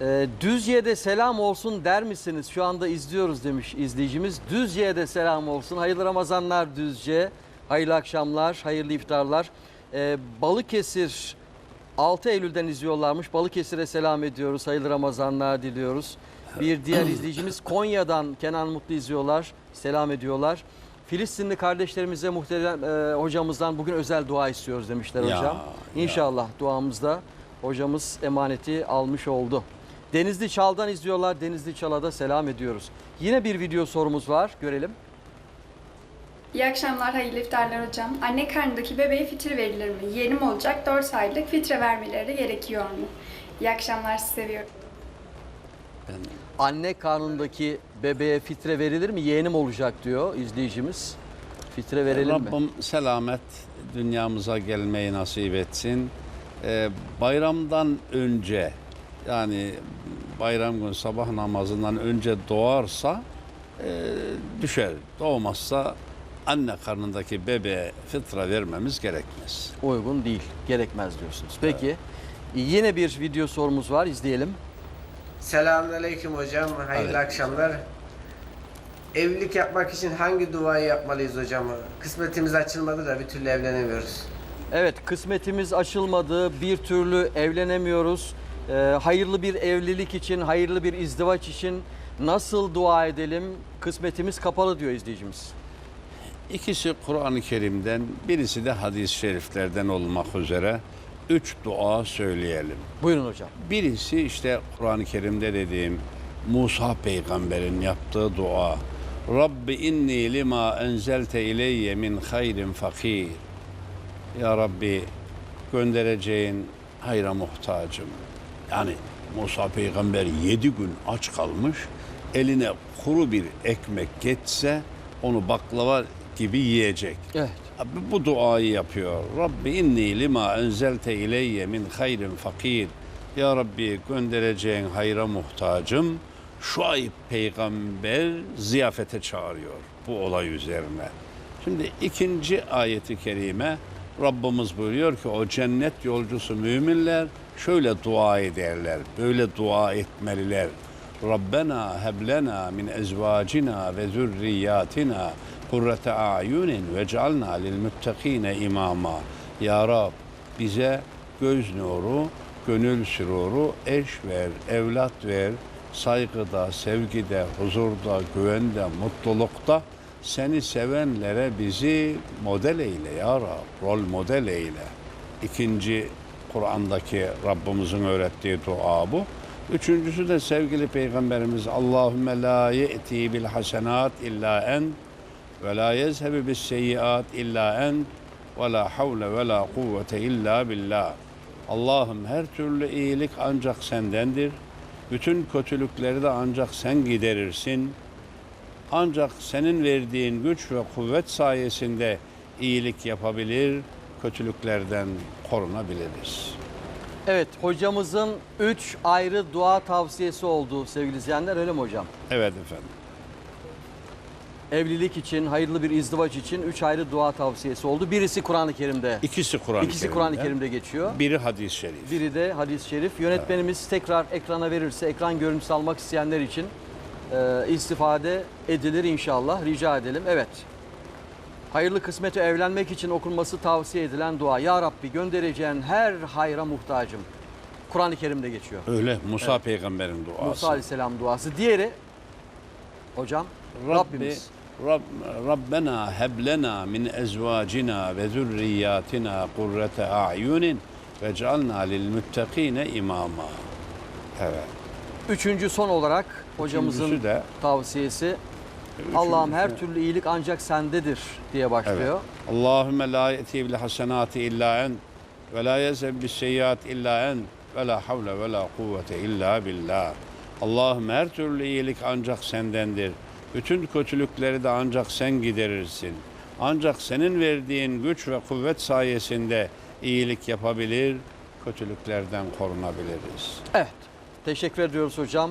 Ee, Düzce'de selam olsun der misiniz? Şu anda izliyoruz demiş izleyicimiz. Düzce'de selam olsun. Hayırlı Ramazanlar Düzce. Hayırlı akşamlar, hayırlı iftarlar. Ee, Balıkesir 6 Eylül'den izliyorlarmış. Balıkesir'e selam ediyoruz. Hayırlı Ramazanlar diliyoruz. Bir diğer izleyicimiz Konya'dan Kenan Mutlu izliyorlar. Selam ediyorlar. Filistinli kardeşlerimize muhterem e, hocamızdan bugün özel dua istiyoruz demişler Ya, hocam. ya. İnşallah duamızda hocamız emaneti almış oldu. Denizli Çal'dan izliyorlar. Denizli Çal'a da selam ediyoruz. Yine bir video sorumuz var. Görelim. İyi akşamlar, hayırlı iftarlar hocam. Anne karnındaki bebeğe fitre verilir mi? Yeğenim olacak 4 aylık fitre vermeleri gerekiyor mu? İyi akşamlar, sizi seviyorum. Ben Anne karnındaki bebeğe fitre verilir mi? Yeğenim olacak diyor izleyicimiz. Fitre verelim mi? Rabbim selamet dünyamıza gelmeyi nasip etsin. Ee, bayramdan önce yani bayram günü sabah namazından önce doğarsa e, düşer. Doğmazsa anne karnındaki bebeğe fıtra vermemiz gerekmez. Uygun değil, gerekmez diyorsunuz. Peki yine bir video sorumuz var. izleyelim. Selamünaleyküm hocam. Hayırlı Aleyküm. akşamlar. Evlilik yapmak için hangi duayı yapmalıyız hocam? Kısmetimiz açılmadı da bir türlü evlenemiyoruz. Evet, kısmetimiz açılmadı, bir türlü evlenemiyoruz. Ee, hayırlı bir evlilik için, hayırlı bir izdivaç için nasıl dua edelim? Kısmetimiz kapalı diyor izleyicimiz. İkisi Kur'an-ı Kerim'den, birisi de hadis-i şeriflerden olmak üzere üç dua söyleyelim. Buyurun hocam. Birisi işte Kur'an-ı Kerim'de dediğim Musa peygamberin yaptığı dua. Rabbi inni lima enzelte ileyye min hayrin fakir. Ya Rabbi göndereceğin hayra muhtacım. Yani Musa peygamber yedi gün aç kalmış. Eline kuru bir ekmek geçse onu baklava gibi yiyecek. Evet. Abi bu duayı yapıyor. Rabbi inni lima enzelte ileyye min hayrin fakir. Ya Rabbi göndereceğin hayra muhtacım. Şuayb peygamber ziyafete çağırıyor bu olay üzerine. Şimdi ikinci ayeti kerime Rabbimiz buyuruyor ki o cennet yolcusu müminler şöyle dua ederler. Böyle dua etmeliler. Rabbena heblena min ezvacina ve zürriyatina kurrete a'yunin ve cealna lil muttakine imama. Ya Rab bize göz nuru, gönül süruru, eş ver, evlat ver, saygıda, sevgide, huzurda, güvende, mutlulukta seni sevenlere bizi model eyle ya Rab, rol model eyle. İkinci Kur'an'daki Rabbimizin öğrettiği dua bu. Üçüncüsü de sevgili Peygamberimiz Allahümme la ye'ti bil hasenat illa en ve la yezhebi bis seyyiat illa en ve la havle ve la kuvvete illa billah. Allah'ım her türlü iyilik ancak sendendir. Bütün kötülükleri de ancak sen giderirsin. Ancak senin verdiğin güç ve kuvvet sayesinde iyilik yapabilir, kötülüklerden korunabiliriz. Evet, hocamızın üç ayrı dua tavsiyesi oldu sevgili izleyenler. Öyle mi hocam? Evet efendim. Evlilik için, hayırlı bir izdivaç için üç ayrı dua tavsiyesi oldu. Birisi Kur'an-ı Kerim'de. İkisi Kur'an-ı İkisi Kur'an-ı Kerim'de geçiyor. Biri hadis-i şerif. Biri de hadis-i şerif. Yönetmenimiz tekrar ekrana verirse ekran görüntüsü almak isteyenler için e, istifade edilir inşallah. Rica edelim. Evet. Hayırlı kısmeti evlenmek için okunması tavsiye edilen dua. Ya Rabbi göndereceğin her hayra muhtacım. Kur'an-ı Kerim'de geçiyor. Öyle Musa peygamberin duası. Musa Aleyhisselam duası. Diğeri hocam Rabbi, Rabbimiz. Rab, Rabbena heblena min ezvacina ve zürriyatina kurrete a'yunin ve cealna lil muttakine imama. Evet. Üçüncü son olarak hocamızın de tavsiyesi Allah'ım her türlü iyilik ancak sendedir diye Evet. başlıyor. Allahümme la ye'ti bil hasenati illa en ve la yezheb bis seyyiat illa en ve la havle ve la kuvvete illa billah. Allah'ım her türlü iyilik ancak sendendir. Bütün kötülükleri de ancak sen giderirsin. Ancak senin verdiğin güç ve kuvvet sayesinde iyilik yapabilir, kötülüklerden korunabiliriz. Evet. Teşekkür ediyoruz hocam.